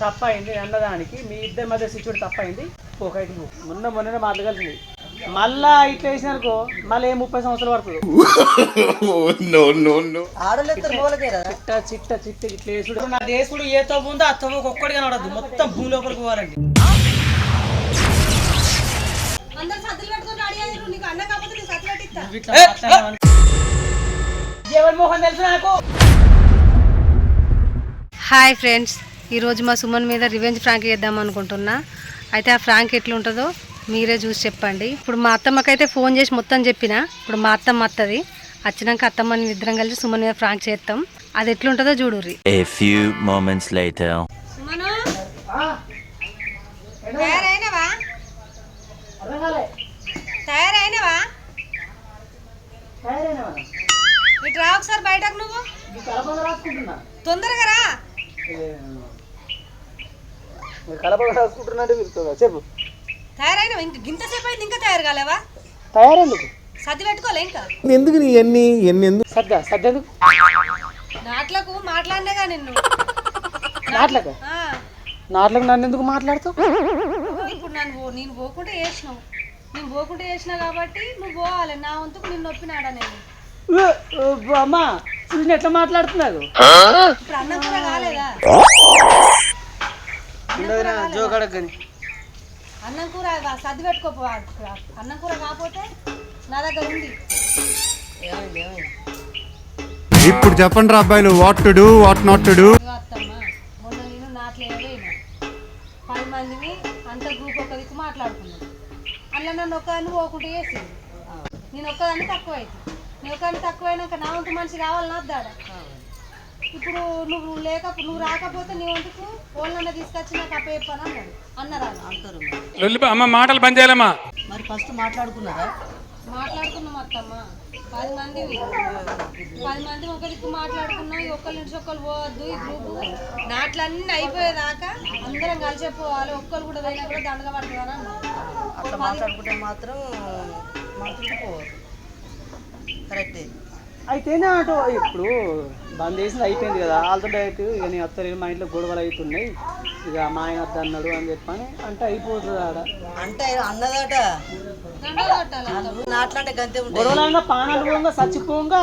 తప్పైంది అన్నదానికి. మీ ఇద్దరి మధ్య సిచ్యువేషన్ తప్పైంది. ఒకటి మొన్న మొన్ననే మాట్లాడాల్సింది మళ్ళా ఇట్లా వేసినారుకో మళ్ళీ ఏ ముప్పై సంవత్సరాలు పడుతుంది? చిట్ట చిట్ట చిట్ట ఇట్లా వేసుడు నా దేశుడు ఏ తవ్వు ఉందో ఆ తవ్వు ఒక్కడిగా నడదు మొత్తం భూమి లోపలికి పోవాలండి. జగన్మోహన్ తెలుసు నాకు. హాయ్ ఫ్రెండ్స్ ఈరోజు మా సుమన్ మీద రివెంజ్ ఫ్రాంక్ చేద్దాం అనుకుంటున్నా. అయితే ఆ ఫ్రాంక్ ఎట్లుంటుందో మీరే చూసి చెప్పండి. ఇప్పుడు మా అత్తమ్మకైతే ఫోన్ చేసి మొత్తం చెప్పిన ఇప్పుడు మా అత్తమ్మ వస్తుంది వచ్చినాక అత్తమ్మని ఇద్దరం కలిసి సుమన్ మీద ఫ్రాంక్ చేస్తాం. అది ఎట్లుంటుందో చూడుర్రి. A few moments later. సుమను? తయారైనవా? అర్థం కాలే తయారైనవా? తయారైనా ఇటు రా ఒకసారి బయటకు నువ్వు. ఈ కలపద రాసుకుంటున్నా. తొందరగా రా. రాసుకుంటున్నట్టు చెప్పు. తయారైనవా ఇంక గింతసేపు అయింది ఇంకా తయారు కాలేవా? తయారెందుకు? సర్ది పెట్టుకోలే ఇంకా. ఎందుకు నీ ఎన్ని ఎందుకు నాట్లకు మాట్లాడినగా నిన్ను. నాట్లక? ఆ, నాట్లకు నన్ను ఎందుకు మాట్లాడుతావు? ఇప్పుడు నన్ను పో- నేను పోకుంటే వేసినావు నేను పోకుంటే వేసినా కాబట్టి నువ్వు పోవాలి. నా వంతుకు నిన్ను నొప్పినాడా నేను? అమ్మా చూసిన ఎట్లా మాట్లాడుతున్నారు ఇప్పుడు అన్నం కూడా కాలేదా? అన్నం కూర సర్ది పెట్టుకోపో అన్నం కూర కాకపోతే నా దగ్గర ఉంది. ఇప్పుడు చెప్పండి రా అబ్బాయిలు what to do what not to do మొన్న నేను నాట్లేదే పది మందిని అంత గ్రూప్ ఒక దిక్కు మాట్లాడుకున్నాను అందులో నన్ను ఒక్కదాన్ని పోకుంటే వేసింది నేను ఒక్కదాన్ని తక్కువ అయితే నేను ఒక్కదాన్ని తక్కువ అయినాక నా వంతు మనిషి కావాలి నా దాడ ఇప్పుడు నువ్వు లేక నువ్వు రాకపోతే నీ వంతుకు ఓళ్ళన్న తీసుకొచ్చి నాకు అప్ప చెప్పాను అన్నాడు అన్నరా? అంటారు లొల్లి అమ్మ మాటలు బంద్ చేయాలమ్మా. మరి ఫస్ట్ మాట్లాడుకున్నారా? మాట్లాడుకున్నాం అత్తమ్మ. పది మంది పది మంది ఒక దిక్కు మాట్లాడుకున్నాం ఒక్కరి నుంచి ఒక్కరు పోవద్దు ఈ గ్రూపు. నాట్లన్నీ అయిపోయేదాకా అందరం కలిసే పోవాలి ఒక్కరు కూడా పోయినా కూడా దండగా పడుతుందని అన్నారు. అట్లా మాట్లాడుకుంటే మాత్రం మాట్లాడుతూ పోవాలి కరెక్టే. అయితే నా అటు ఇప్పుడు బంద్ చేసింది అయిపోయింది కదా. వాళ్ళతో డైరెక్ట్ ఇక నీ అత్తలు మా ఇంట్లో గొడవలు అవుతున్నాయి. ఇక మా ఆయన వద్ద అన్నాడు అని చెప్పని అంటే అయిపోతుంది ఆడ. అంటే అన్నదట. గంతే గొడవలంగా పానాలు పోగా చచ్చిపోగా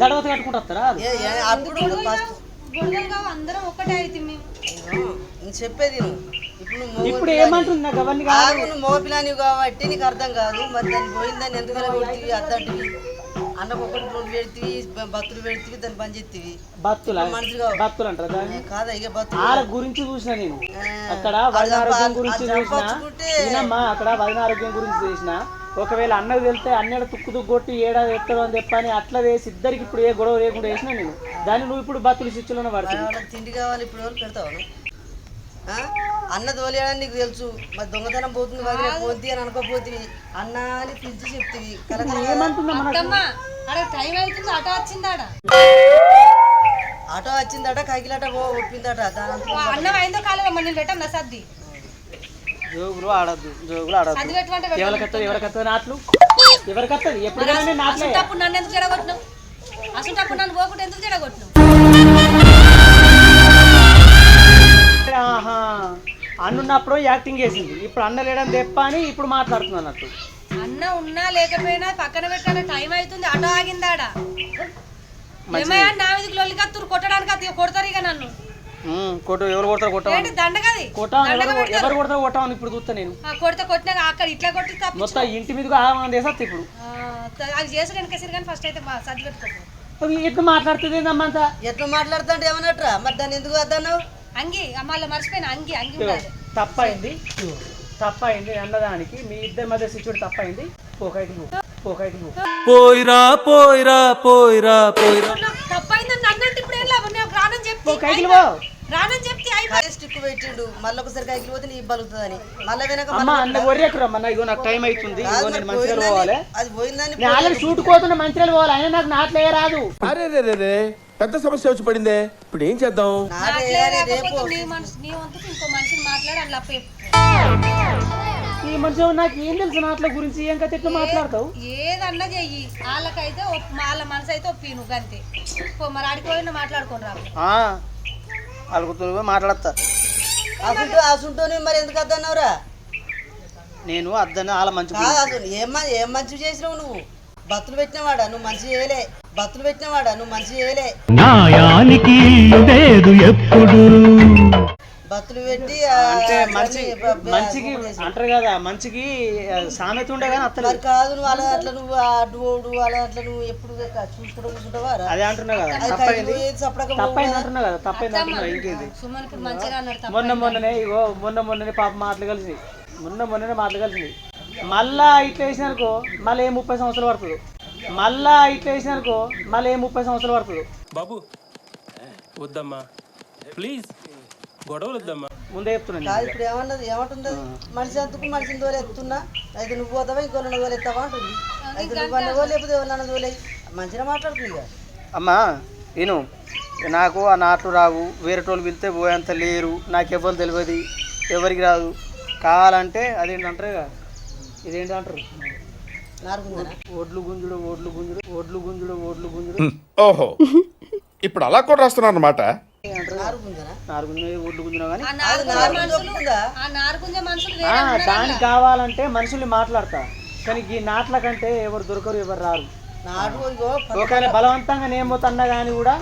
దడవత అందరం అయితే మేము. నేను చెప్పేది నువ్వు ఇప్పుడు నాకు అవన్నీ కాదు నువ్వు పిల్లని కాబట్టి నీకు అర్థం కాదు. మరి దాన్ని పోయిందని ఎందుకు అలా అన్నకు ఒకటి బతులు పెడితివి దాన్ని బంద్ చేతివి. బత్తుల? బత్తులు అంటారు దాన్ని? కాదా ఇక బతులు వాళ్ళ గురించి చూసిన నేను. అక్కడ వదిన ఆరోగ్యం గురించి చూసిన. అక్కడ వదిన ఆరోగ్యం గురించి చూసిన. ఒకవేళ అన్నకు వెళ్తే అన్నడ తుక్కు కొట్టి ఏడాది ఎత్తాడు అని చెప్పని అట్లా వేసి ఇద్దరికి ఇప్పుడు ఏ గొడవ లేకుండా వేసిన నేను. దాన్ని నువ్వు ఇప్పుడు బత్తులు పడుతుంది వాళ్ళకి తిండి కావాలి ఇప్పుడు పెడతావు? అన్న తోలేయడానికి నీకు తెలుసు. మరి దొంగతనం పోతుంది వదిలే పోతుంది అని అనుకోపోతుంది అన్న అని పిలిచి మన వచ్చిందాడ? ఆటో వచ్చిందట కైకిలాట పో ఒప్పిందట. అన్నం అయిందో కాలేదో పెట్టాను సర్ది? జోగులు ఆడద్దు జోగులు ఆడద్దు. సర్ది పెట్టమంటే ఎవరికి వస్తుంది ఎవరికి వస్తుంది నాట్లు ఎవరికి వస్తుంది ఎప్పుడైనా నాట్లే? అసలు నన్ను ఎందుకు జడగొట్టినావు అసలు నన్ను పోకుండా ఎందుకు జడగొట్టినావు ఆహా. అన్నున్నప్పుడు యాక్టింగ్ చేసింది. ఇప్పుడు అన్న లేడని తెప్ప అని ఇప్పుడు మాట్లాడుతుంది అన్నట్టు. అన్న ఉన్నా లేకపోయినా పక్కన పెట్టాలి టైం అవుతుంది. ఆటో ఆగిందాడ? ఏమయ్యా నా మీదకి కొట్టడానికి అది కొడతారు ఇక నన్ను. కొట్టు ఎవరు కొడతారు దండగది? ఎవరు ఇప్పుడు చూస్తా నేను. ఆ, కొడితే కొట్టినాక అక్కడ ఇట్లా కొట్టి మొత్తం ఇంటి చేసేస్తా ఇప్పుడు. అది చేసి వెనకేసారు కానీ ఫస్ట్ అయితే సర్ది ఎట్లా మాట్లాడుతుంది అమ్మంతా ఎట్లా మాట్లాడుతుంటే ఏమన్నట్రా? మరి దాన్ని ఎందుకు వద్దన్నావు? అంగి మళ్ళీ మర్చిపోయినా అంగి అంగి ఉండాలి. తప్పైంది. తప్పైంది అన్నదానికి. మీ ఇద్దరి మధ్య సిచ్యువేషన్ తప్పైంది. పోకైతే పోకైతే పోయిరా పోయిరా పోయిరా పోయిరా. తప్పైందని అన్నంటే ఇప్పుడు ఏం లాభం? నేను రానని చెప్తే పోకైతే పో. రానని చెప్తే అయిపో అదే స్టిక్ పెట్టిండు. మళ్ళీ ఒకసారి కైకిలి పోతే నీ బలుగుతుందని మళ్ళీ వెనక అమ్మ అన్న గొర్రెకురమ్మన్న ఇగో నాకు టైం అవుతుంది. ఇగో నేను మంచిర్యాల పోవాలి. అది పోయిందని నేను ఆల్రెడీ షూట్ కోతున్న మంచిర్యాల పోవాలి. అయినా నాకు నాట్లే రాదు అరే రే రే. పెద్ద సమస్య వచ్చి పడిందే. ఇప్పుడు ఏం చేద్దాం? నాదే నాట్లే రేపు రాకపోతే నీ మనసు నీ వంతుకు ఇంకో మనిషిని మాట్లాడి అట్లా అప్ప ఈ మనిషి నాకు ఏం తెలుసు నాట్ల గురించి? ఏం కథ ఎట్లా మాట్లాడతావు? ఏదన్నా చెయ్యి. వాళ్ళకైతే వాళ్ళ మనసు అయితే ఒప్పి నువ్వు అంతే పో మరి ఆడికి పోయినా మాట్లాడుకోని రా. అలుగుతూ మాట్లాడతా. అసలు అసుంటోని మరి ఎందుకు వద్దన్నావురా నేను అద్దను వాళ్ళ మంచి ఏం ఏం మంచి చేసినావు నువ్వు? బతులు పెట్టినవాడా? నువ్వు మంచి చేయలే. బతులు పెట్టినవాడా? నువ్వు మంచి చేయలే. న్యాయానికి లేదు ఎప్పుడు. బతులు పెట్టి ఆ, అంటే మంచి అన్ని బ- బ- మంచికి అంటారు కదా మంచికి సామెత ఉండే కానీ మరి అత్తలేదు కాదు నువ్వు అలా అట్లా నువ్వు అడ్డు ఓడు అలా అట్లా నువ్వు ఎప్పుడు చూసుకుంటూ కూర్చుంటావా రా? అదే అంటున్నా కదా అది తప్పైంది. ఏది తప్పైంది కదా. అంటున్నా కదా తప్పైంది అంటున్నా ఇంకేంది? సుమన్ ఇప్పుడు మంచిగా అన్నాడు తప్ప మొన్న మొన్ననే ఇగో మొన్న మొన్ననే పాప మాటలు కలిసి మొన్న మొన్ననే మాటలు కలిసింది మళ్ళా ఇట్లా వేసినారుకో మళ్ళీ ఏ ముప్పై సంవత్సరాలు పడుతుంది? మళ్ళా ఇట్లా వేసినారుకో మళ్ళీ ఏ ముప్పై సంవత్సరాలు పడుతుంది? బాబు వద్దమ్మా. ప్లీజ్ గొడవలు వద్దమ్మా. ముందే చెప్తున్నాను కాదు ఇప్పుడు ఏమన్నది? ఏమంటుంది? అది? మనిషి అంతకు మనిషిని తోలు ఎత్తున్నా అయితే నువ్వు పోతావా? ఇంకో తోలు ఎత్తావా? అంటుంది. అయితే నువ్వు అన్నవో లేకపోతే ఎవరన్నా తోలే మంచిగా మాట్లాడుతుంది ఇక. అమ్మా విను. నాకు ఆ నాట్లు రావు వేరే టోళ్ళు పిలిస్తే పోయేంత లేరు. నాకు ఎవరు తెలియదు. ఎవరికి రాదు. కావాలంటే అదేంటంటారు కదా ఇదేంటి అంటారు నారుకుందనా ఓడ్లు గుంజుడు ఓడ్లు గుంజుడు ఓడ్లు గుంజుడు ఓడ్లు గుంజుడు. ఓహో. ఇప్పుడు అలా కూడా రాస్తున్నారు అనమాట దానికి కావాలంటే మనుషుల్ని మాట్లాడతా. కానీ ఈ నాట్ల కంటే ఎవరు దొరకరు ఎవరు రారు. ఒకవేళ బలవంతంగా నేను పోతున్నా కానీ కూడా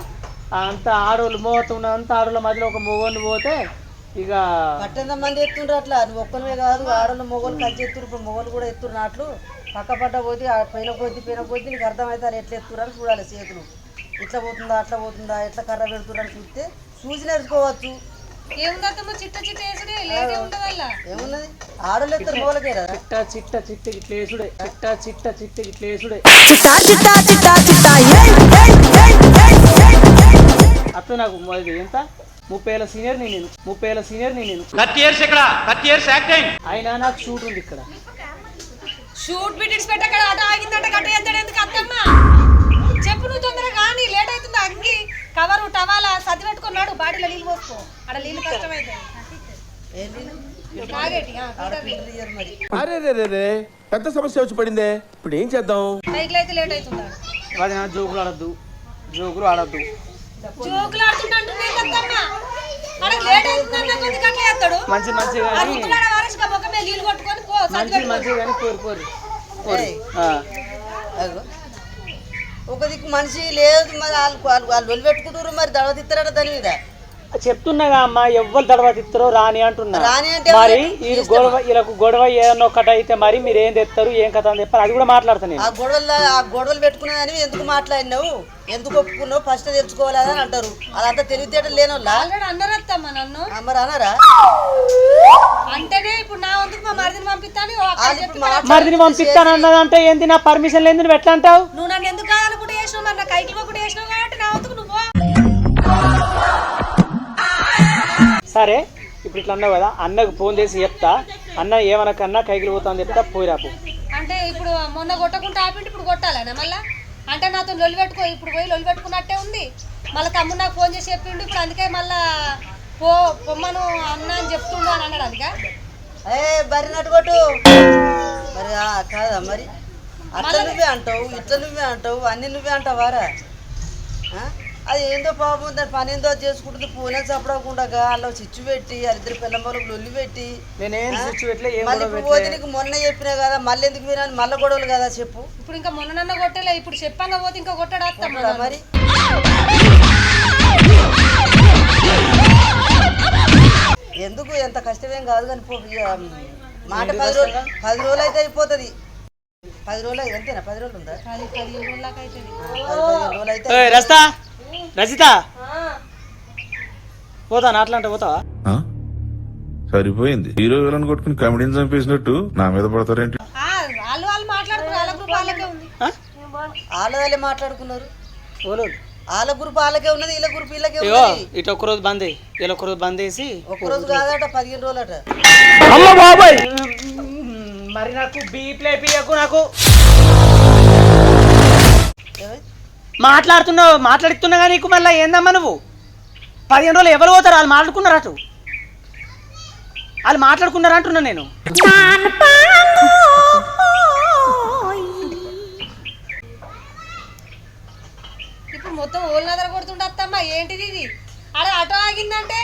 అంత ఆడోళ్ళు మోతున్న అంత ఆడోళ్ళ మధ్యలో ఒక మొగోళ్ళు పోతే ఇక పట్టెంత మంది ఎత్తుండ్రు అట్లా. నువ్వు కాదు ఆడోళ్ళు మొగోళ్ళు కలిసి ఎత్తురు ఇప్పుడు మొగోళ్ళు కూడా ఎత్తురు నాట్లు. పక్క పడ్డ పోతే ఆ పైన కొద్ది పైన కొద్ది నీకు అర్థమైతే వాళ్ళు ఎట్లా ఎత్తురు అని చూడాలి చేతులు. ఇట్లా పోతుందా అట్లా పోతుందా ఎట్లా కర్ర పెడుతురు అని చూస్తే చూసి నేర్చుకోవచ్చు. చిట్ట చిట్ట చిట్ట చిట్ట చిట్ట ఇట్లేసుడే చిట్ట చిట్ట చిట్ట ఇట్లేసుడే అప్పుడు నాకు ఎంత? ముప్పై ఏళ్ళ సీనియర్ నేను నేను ముప్పై ఏళ్ళ సీనియర్ నేను నేను థర్టీ ఇయర్స్ ఇక్కడ థర్టీ ఇయర్స్ యాక్టింగ్ అయినా నాకు షూట్ ఉంది ఇక్కడ. షూట్ బిటిక్స్ పెట్టక ఆట ఆగిందంటే గట్ట ఎత్తాడు ఎందుకు అత్తమ్మా? చెప్పు నువ్వు తొందరగా కానీ లేట్ అవుతుంది అంగి. కవరు టవాలా సర్ది పెట్టుకున్నాడు బాడీలో నీళ్ళు పోసుకో. అక్కడ నీళ్ళు కష్టమైతే. అరే రే పెద్ద సమస్య వచ్చి పడిందే. ఇప్పుడు ఏం చేద్దాం? బైక్లో అయితే లేట్ అవుతుందా? నా జోకులు ఆడద్దు. జోకులు ఆడద్దు. జోకులు ఆడుతుంటే అత్తమ్మా. అక్కడ లేట్ ఎత్తాడు మంచి మంచి మంచి మంచి కానీ పోరు పోరు. ఒక దిక్కు మనిషి లేదు మరి వాళ్ళు వాళ్ళు వాళ్ళు పెట్టుకుంటారు మరి దడవ తిత్తారట దాని మీద. చెప్తున్నాగా అమ్మా ఎవ్వరు తర్వాత ఇస్తారో రాని అంటున్నా రాని అంటే మరి? ఈ గొడవ వీళ్ళకు గొడవ ఏదన్నా ఒక్కటి అయితే మరి మీరు ఏం తెస్తారు ఏం కథ అని చెప్పారు అది కూడా మాట్లాడతాను ఆ గొడవలు ఆ గొడవలు పెట్టుకునేదని ఎందుకు మాట్లాడినావు? ఎందుకు ఒప్పుకున్నావు? ఫస్ట్ తెలుసుకోవాలి అని అంటారు. అదంతా తెలివితేటలు లేనోళ్ళ? ఆల్రెడీ అన్నారు అత్తమ్మా నన్ను. మరి అనరా అంటేనే ఇప్పుడు నా వంతుకు మా మరిదిని పంపిస్తాను ఓ అక్కడ వాళ్ళు ఇప్పుడు చెప్పి మరి నేను పంపిస్తాను అన్నదంటే ఏంది? నా పర్మిషన్ లేదు నువ్వు ఎట్లా అంటావు? నువ్వు నన్ను ఎందుకు కాదనుకుంటే చేసినావు? మరి నా కైకి కూడా చేసినావు కాబట్టి నా వంతుకు నువ్వు. సరే ఇప్పుడు ఇట్లా అన్నావు కదా అన్నకు ఫోన్ చేసి చెప్తా. అన్న ఏమనకన్నా కైకిలు పోతాను చెప్తా పోయిరాపు అంటే ఇప్పుడు మొన్న కొట్టకుండా ఆపిండి ఇప్పుడు కొట్టాలనా మళ్ళా? అంటే నాతో లొల్లి పెట్టుకో ఇప్పుడు పోయి లొల్లి పెట్టుకున్నట్టే ఉంది. మళ్ళీ తమ్ముడు నాకు ఫోన్ చేసి చెప్పిండు ఇప్పుడు అందుకే మళ్ళా పో పొమ్మను అన్న అని చెప్తుండు అని అన్నాడు అందుకే. ఏ బరి నటుకొట్టు మరి కాదా మరి? అట్లా నువ్వే అంటావు ఇట్లా నువ్వే అంటావు అన్ని నువ్వే అంటావారా? ఆ? అది ఏందో పాపం దాని పని ఏందో అది చేసుకుంటుంది. పూనే చప్పడకుండా అలా చిచ్చు పెట్టి వాళ్ళిద్దరు పిల్లమ్మలకు లొల్లి పెట్టి నేనేం ఏం మళ్ళీ పోతే మొన్న చెప్పినా కదా మళ్ళీ ఎందుకు పోయినా మళ్ళీ గొడవలు కదా చెప్పు. ఇప్పుడు ఇంకా మొన్న నన్న కొట్టలే ఇప్పుడు చెప్పంగా పోతే ఇంకా కొట్టాడు మరి? ఎందుకు? ఎంత కష్టమేం కాదు కానీ మాట పది రోజులు పది రోజులు అయితే అయిపోతుంది. పది రోజులు అయితే అంతేనా? పది రోజులు ఉందా? పది రోజులకి పది పదిహేను రోజులు అయితే రజిత! పోతాను అట్లా అంటే పోతావా? సరిపోయింది. హీరో విలన్ కొట్టుకుని కమెడీని చంపేసినట్టు నా మీద పడతారేంటి? ఆ, వాళ్ళు వాళ్ళు మాట్లాడుకున్నారు. వాళ్ళ గ్రూప్ వాళ్ళకే ఉంది? వాళ్ళ మాట్లాడుకున్నారు. ఓలు వాళ్ళ గ్రూప్ వాళ్ళకే ఉన్నది వీళ్ళ గ్రూప్ వీళ్ళకే ఇగో ఉన్నది. ఇటు ఒక్క రోజు బంద్ అయ్యి ఇలా ఒక రోజు బంద్ వేసి ఒక్కరోజు కాదట పదిహేను రోజులట. మరి నాకు బీప్ లేపియకు నాకు? మాట్లాడుతున్నావు మాట్లాడుతున్నా కానీ నీకు మళ్ళీ ఏందమ్మా నువ్వు? పదిహేను రోజులు ఎవరు పోతారు? వాళ్ళు మాట్లాడుకున్నారు అటు. వాళ్ళు మాట్లాడుకున్నారు అంటున్నా నేను. ఇప్పుడు మొత్తం ఓళ్ళు ఏంటిది ఇది? ఆటో ఆగిందంటే?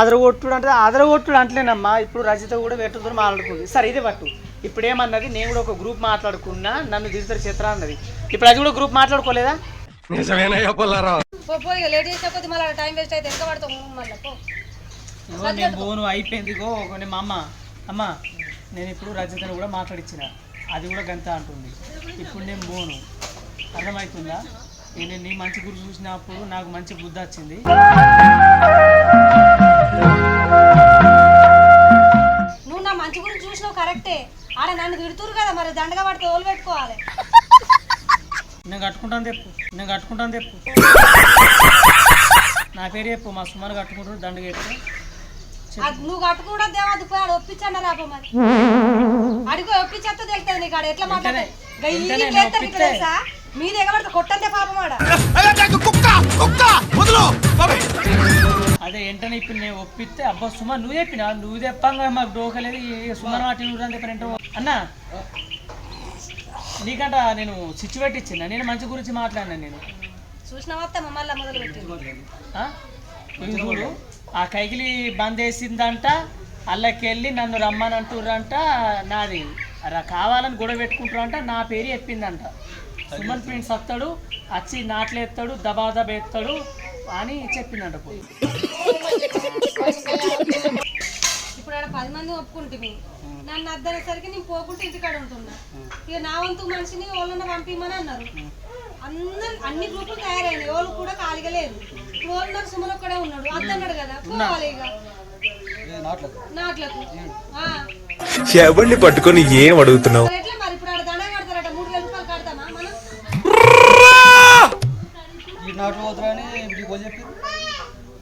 అదరగొట్టుడు అంటే అదరగొట్టుడు అంటలేనమ్మా ఇప్పుడు రజిత కూడా వేటతో మాట్లాడుకుంది. సరే ఇదే పట్టు. ఇప్పుడు ఏమన్నది? నేను కూడా ఒక గ్రూప్ మాట్లాడుకున్నా నన్ను దిగుతారు చిత్ర అన్నది. ఇప్పుడు అది కూడా గ్రూప్ మాట్లాడుకోలేదా? పో పో ఇక లేట్ చేసిన కొద్ది మళ్ళీ టైం వేస్ట్ అయితే వెనక పడతాం మళ్ళీ పో. ఇగో నేను అయిపోయింది ఇగో కొన్ని మా అమ్మ అమ్మ నేను ఇప్పుడు రజితను కూడా మాట్లాడించిన అది కూడా గంత అంటుంది. ఇప్పుడు నేను పోను. అర్థమవుతుందా ఇక నేను నీ మంచి గురి చూసినప్పుడు నాకు మంచి బుద్ధి వచ్చింది. నువ్వు నా మంచి గురించి చూసినావు కరెక్టే. ఆడ నన్ను తిడుతురు కదా మరి దండగా పడితే ఓలు పెట్టుకోవాలి. నేను కట్టుకుంటాను చెప్పు నేను కట్టుకుంటాను చెప్పు నా పేరు చెప్పు మా సుమారు కట్టుకుంటారు దండగా చెప్పు. నువ్వు కట్టుకుండా దేవద్దు పోయి ఆడ ఒప్పించండి రాపో మరి. అడిగో ఒప్పించేస్తే తెలుస్తుంది నీకు ఆడ. ఎట్లా మాట్లాడే వెంటనే నేను ఒప్పిస్తే- తెలుసా? మీది ఎగబడితే కొట్టంతే పాపం ఆడ. అదే వెంటనే ఇప్పుడు నేను ఒప్పిస్తే అబ్బా సుమా నువ్వు చెప్పినా నువ్వు చెప్పంగా మాకు డోకలేదు ఈ సుమన్ వాటి నువ్వు అని చెప్పిన అన్న నీకంట నేను సిచ్చు పెట్టించిన నేను మంచి గురించి మాట్లాడినా నేను. చూసిన వస్తామా మళ్ళీ మొదలు పెట్టి ఆ? ఇది చూడు ఆ కైకిలి బంద్ వేసిందంట అల్లకెళ్ళి నన్ను రమ్మని అంటుర్రంట నాది అలా కావాలని గొడవ పెట్టుకుంటారంట నా పేరు చెప్పిందంట. సుమన్ ప్రింట్స్ వస్తాడు వచ్చి నాట్లేస్తాడు దబా దబా ఎత్తాడు అని చెప్పిందంట పోయి పది మంది ఒప్పుకుంటుంది నన్ను అద్దనేసరికి నేను పోకుంటే ఇంటికాడ ఉంటున్నా. ఇక నా వంతు మనిషిని వాళ్ళని పంపించమని అన్నారు. అందరు అన్ని గ్రూపులు తయారైనాయి. వాళ్ళు కూడా ఖాళీగా లేదు ఇప్పుడు వాళ్ళు సుమన్ ఒక్కడే ఉన్నాడు. అద్దన్నాడు కదా పోవాలి ఇక. నాట్లకు? ఆ. ఎవరిని పట్టుకొని ఏం అడుగుతున్నావు?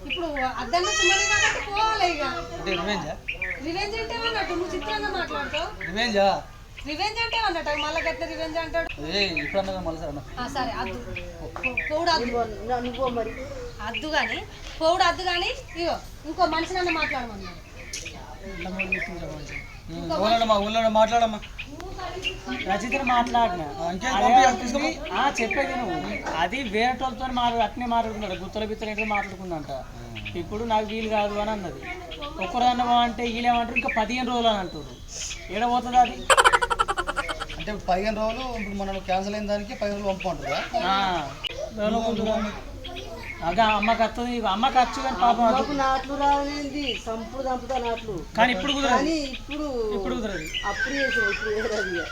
ఇప్పుడు అద్దన్న సుమనే కాబట్టి పోవాలి ఇక. రివెంజ్ అంటే అన్నట్టు నువ్వు చిత్రంగా మాట్లాడతావు? రివెంజ్? అంటే అన్నట్టు మళ్ళీ గట్ల రివెంజ్ అంటాడు? ఆ, సరే అద్దు. పో- పోవుడు అద్దు. నువ్వు మరి. అద్దు కానీ పోవుడు అద్దు కానీ ఇగో ఇంకో మనిషి నన్ను మాట్లాడమన్నాడు మాట్లాడమ్మా రచితను మాట్లాడిన. చెప్పేది నువ్వు అది వేరే వాళ్ళతో మాట్లాడు అట్నే మాట్లాడుకున్నాడు. గుత్తల బిత్తలు ఏంటో మాట్లాడుకుందంట. ఇప్పుడు నాకు వీలు కాదు అని అన్నది. ఒక్కరన్నా అంటే వీళ్ళేమంటారు ఇంకా పదిహేను రోజులు అని అంటారు. ఏడ పోతుంది అది? అంటే పదిహేను రోజులు ఇప్పుడు మనం క్యాన్సిల్ అయిన దానికి పదిహేను రోజులు పంపమంటారా అమ్మకి వస్తుంది అమ్మకి వచ్చు కానీ పాపం అది. మాకు నాట్లు సంపుడు చంపుతా నాట్లు. కానీ ఇప్పుడు కుదరదు. కానీ ఇప్పుడు ఇప్పుడు కుదరదు. అప్పుడు చేసిన ఇప్పుడు వేరేది ఇక.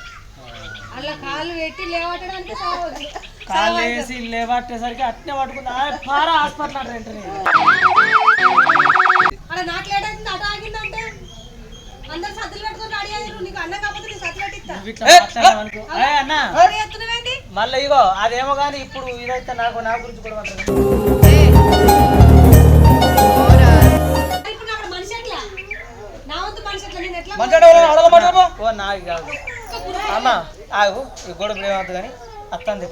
అలా కాళ్ళు పెట్టి లేవటడానికి సావదు కాళ్ళు వేసి లేవట్టేసరికి అట్నే పట్టుకుంది. పారా హాస్పిటల్ అంటారు వెంటనే అలా నాకు లేట్ అవుతుంది అటు ఆగిందంటే? అందరు సద్దులు పెట్టుకొని రెడీ అయ్యారు. నీకు అన్న కాకపోతే నీ సత్తు పెట్టిస్తా. నువ్వు ఇట్లా మాట్లాడావనుకో ఏ అన్న. ఎవరు ఎత్తునవేంటి మళ్ళీ ఇగో అదేమో కానీ ఇప్పుడు ఇదైతే నాకు నా గురించి కూడా మాట్లాడు ఇప్పుడు నాకు మనిషి ఎట్లా నా వంతు మనిషి ఎట్లా నేను ఎట్లా ఓ నాకు కాదు అమ్మ ఆగు ఈ గొడవ ఏమవుతుంది కానీ అత్తంది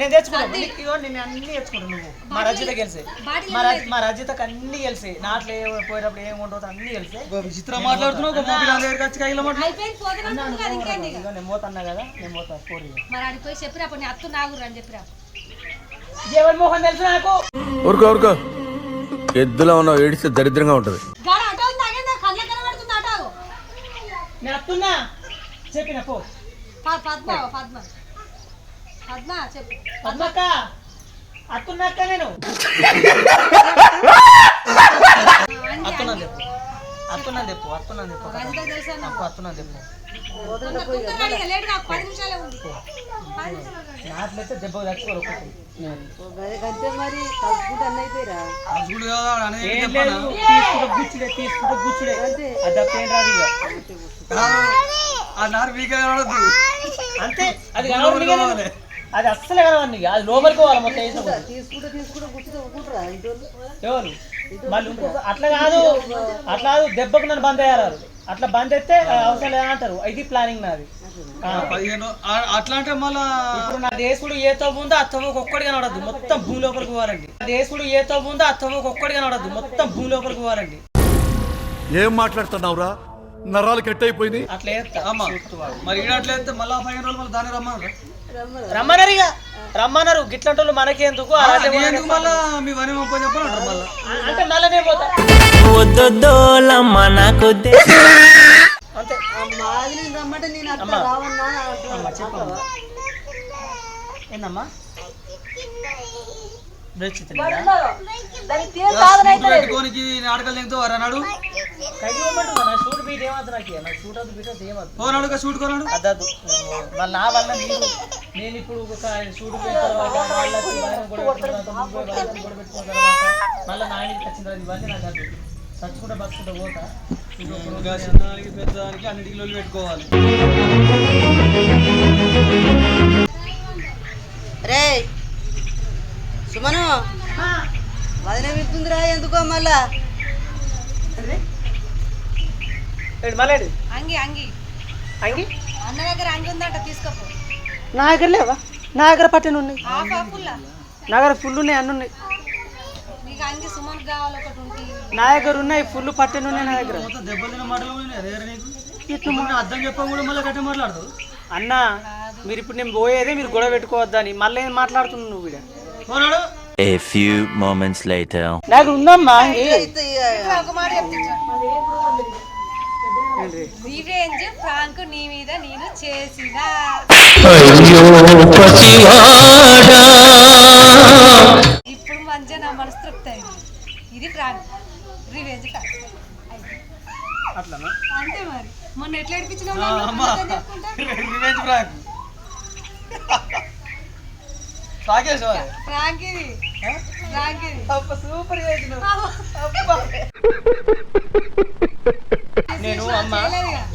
నేను ఇగో నేను అన్ని తెచ్చుకుంటాను నువ్వు మా రజిత గెలిసే మా రజ మా రజితకు అన్ని గెలిసే నాట్లో పోయేటప్పుడు ఏం ఉండదు అన్ని గెలిసే విచిత్రం మాట్లాడుతున్నావు నేను పోతున్నా కదా నేను పోయి చెప్పిరా అప్పుడు అత్తు నాగురు అని చెప్పిరా జగన్ మోహన్ తెలుసు నాకు. ఊరుకో ఊరుకో. ఎద్దులో ఉన్న ఏడిస్తే దరిద్రంగా ఉంటది. గాడ అటో తాగేందా కళ్ళ కనబడుతుంది అటో? నేను వస్తున్నా. చెప్పిన పో. ప- పద్మ పద్మ. పద్మ చెప్పు పద్మక్క అత్తున్నాక్క నేను. అత్తున్నాను చెప్పు. అత్తున్నాను చెప్పు అత్తున్నాను చెప్పు. రజిత తెలుసా నాకు? అత్తున్నాను చెప్పు. తొందర- తొందరగా అడిగా, లేట్ నాకు పది నిమిషాలే ఉంది. పది నిమిషాలు ఉంది. నాట్లయితే దెబ్బ తీసుకుంటే గుచ్చుడే తీసుకుంటే గుచ్చుడే అది తప్పేం రాదు ఇక. ఆ నారు వీకే కనబడద్దు. అంతే. అది కనబడి అది అస్సలే కనబడి ఇక. అది లోపలికి పోవాలి మొత్తం ఎవరు? మళ్ళీ అట్లా కాదు. అట్లా కాదు. దెబ్బకు నన్ను బంద్ అయ్యారు. అట్లా బంద్ అయితే అవసరం లేదంటారు. ఇది ప్లానింగ్ నాది. పదిహేను ఆ- అట్లా అంటే మళ్ళా ఇప్పుడు నా దేశుడు ఏ తవ్వు ఉందో ఆ తవ్వుకు ఒక్కడిగా నడద్దు మొత్తం భూమి లోపలికి పోవాలండి. నా దేశుడు ఏ తవ్వు ఉందో ఆ తవ్వుకు ఒక్కడిగా నడద్దు మొత్తం భూమి లోపలికి పోవాలండి. ఏం మాట్లాడుతున్నావురా? నరాలు కట్ అయిపోయింది అట్లా అమ్మా మరి ఈడ అట్లా అయితే మళ్ళా పదిహేను రోజులు మళ్ళీ దాన్ని రమ్మన్నారు. రమ్మన్నారు ఇక. రమ్మన్నారు గిట్లాంటి వాళ్ళు మనకేందుకు అంటే మళ్ళీ నేను పోతా. మాదిని రమ్మంటే నేను అట్లా రావన్నా అంటున్నాను ఏందమ్మా? బ్రేక్ దానికి ఏం సాధన అయితే లేదు. పెట్టుకోనికి నాటకాలు ఎంతో అన్నాడు కైకి పోమంటున్నా నా వల్ల మీరు నేను ఇప్పుడు ఒక షూట్ మళ్ళీ వచ్చి వారం గొడవ పెట్టుకున్న తర్వాత ముగ్గురు వారం గొడవ పెట్టుకున్న తర్వాత మళ్ళీ నా ఇంటికి వచ్చిన ఇవన్నీ నాకు చచ్చుకుంటా బతుకుంటా పోతా. చిన్నదానికి పెద్దదానికి అన్నిటికి లోలు పెట్టుకోవాలి. రే సుమను వదిన వింటుందిరా ఎందుకో మళ్ళా? మళ్ళీ? అంగి అంగి. అంగి? అన్న దగ్గర అంగి ఉందంట తీసుకోపో. నా దగ్గర లేవా? నా దగ్గర పట్టెను ఉన్నాయి. నా దగ్గర ఫుల్ ఉన్నాయి అన్ని ఉన్నాయి నీకు అంగి సుమన్ కావాలి ఒకటి ఉంటుంది నా దగ్గర ఉన్నాయి ఫుల్ పట్టెను ఉన్నాయి నా దగ్గర. అర్థం చెప్పా కూడా మళ్ళీ గట్ట మాట్లాడదు అన్న మీరు ఇప్పుడు నేను పోయేదే మీరు గొడవ పెట్టుకోవద్దని మళ్ళీ ఏం మాట్లాడుతున్నావు నువ్వు ఇక్కడ A few moments later. నాకు ఉందమ్మా నీ మీద నేను చేసిన. అట్లనా అంతే మరి మొన్న ఎట్లా ఏడిపించినావు ఆ, నన్ను? అమ్మా. అబద్ధం చెప్పుకుంటా? రివెంజ్ ఫ్రాంక్ సాకేష్ వారే. ఫ్రాంక్ ఇది ఫ్రాంక్ ఇది సూపర్ చేసినావు నేను అమ్మ.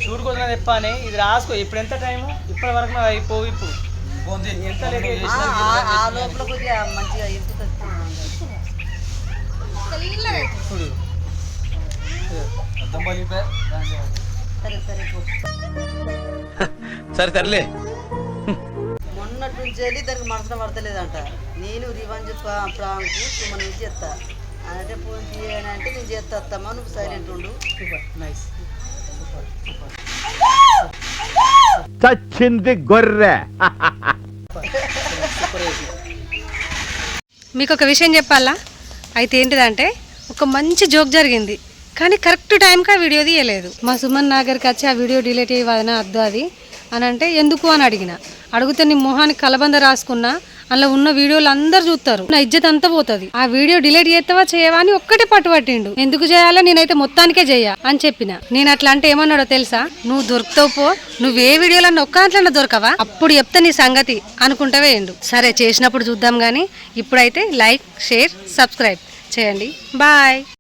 షూట్ కోసం చెప్పానే ఇది రాసుకో ఇప్పుడు ఎంత టైం ఇప్పటి వరకు అయిపోవు ఇప్పుడు పోంది. ఎంత లేట్ ఆ, లోపల కొద్దిగా మంచిగా ఇంపుతుంది తెల్లగా అయితే. చూడు అర్థం పలిపే సరే సరే పో. సరే సర్లే. మొన్నటి నుంచి వెళ్ళి దానికి మనసున పడతలేదంట. నేను రివెంజ్ ప్రాంక్ సుమన్ నుంచి చేస్తా అంటే ఫోన్ చేయని అంటే నేను చేస్తా అత్తమ్మా నువ్వు సైలెంట్ ఉండు. Super nice. చచ్చింది గొర్రె. మీకు ఒక విషయం చెప్పాలా? అయితే ఏంటిదంటే ఒక మంచి జోక్ జరిగింది. కానీ కరెక్ట్ టైంకి ఆ వీడియో తీయలేదు. మా సుమన్ నాగర్కి వచ్చి ఆ వీడియో డిలీట్ అయ్యేవాదన అద్దు అది. అని అంటే ఎందుకు అని అడిగిన. అడిగితే నీ మొహానికి కలబంద రాసుకున్నా అందులో ఉన్న వీడియోలు అందరు చూస్తారు. నా ఇజ్జత్ అంతా పోతుంది. ఆ వీడియో డిలీట్ చేస్తావా చేయవా అని ఒక్కటే పట్టుబట్టిండు. ఎందుకు చేయాలో? నేనైతే మొత్తానికే చేయ అని చెప్పిన. నేను అట్లా అంటే ఏమన్నాడో తెలుసా? నువ్వు దొరుకుతావు పో. నువ్వు ఏ వీడియోలన్నా ఒక్క దాంట్లో దొరకవా? అప్పుడు చెప్తా నీ సంగతి అనుకుంటావే ఎండు సరే చేసినప్పుడు చూద్దాం కానీ ఇప్పుడైతే లైక్ షేర్ సబ్స్క్రైబ్ చేయండి. బాయ్.